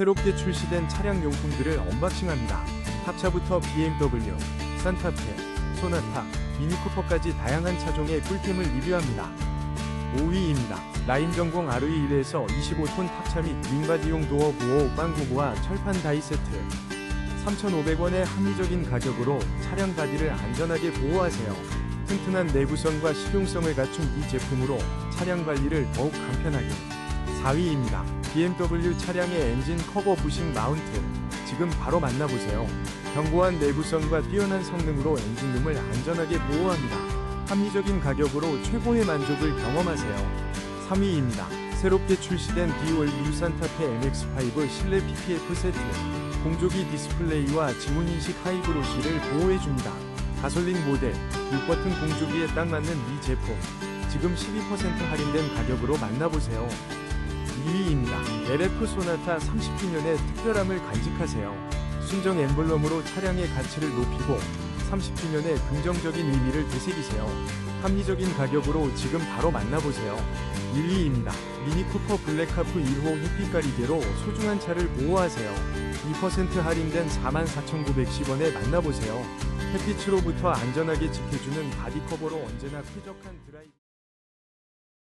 새롭게 출시된 차량 용품들을 언박싱합니다. 탑차부터 BMW, 산타페, 소나타, 미니쿠퍼까지 다양한 차종의 꿀템을 리뷰합니다. 5위입니다. 라임 전공 RE1에서 25톤 탑차 및 윙바디용 도어 보호 빵구부와 철판 다이 세트 3,500원의 합리적인 가격으로 차량 바디를 안전하게 보호하세요. 튼튼한 내구성과 실용성을 갖춘 이 제품으로 차량 관리를 더욱 간편하게 4위입니다. BMW 차량의 엔진 커버 부식 마운트 지금 바로 만나보세요. 견고한 내구성과 뛰어난 성능으로 엔진룸을 안전하게 보호합니다. 합리적인 가격으로 최고의 만족을 경험하세요. 3위입니다. 새롭게 출시된 디올 뉴 산타페 MX5 실내 PPF 세트 공조기 디스플레이와 지문인식 하이브 로시를 보호해줍니다. 가솔린 모델 6버튼 공조기에 딱 맞는 이 제품 지금 12% 할인된 가격으로 만나보세요. 2위입니다. LF 소나타 30주년의 특별함을 간직하세요. 순정 엠블럼으로 차량의 가치를 높이고 30주년의 긍정적인 의미를 되새기세요. 합리적인 가격으로 지금 바로 만나보세요. 1위입니다. 미니쿠퍼 블랙하프 1호 해피가리개로 소중한 차를 보호하세요. 2% 할인된 44,910원에 만나보세요. 햇빛으로부터 안전하게 지켜주는 바디커버로 언제나 쾌적한 드라이브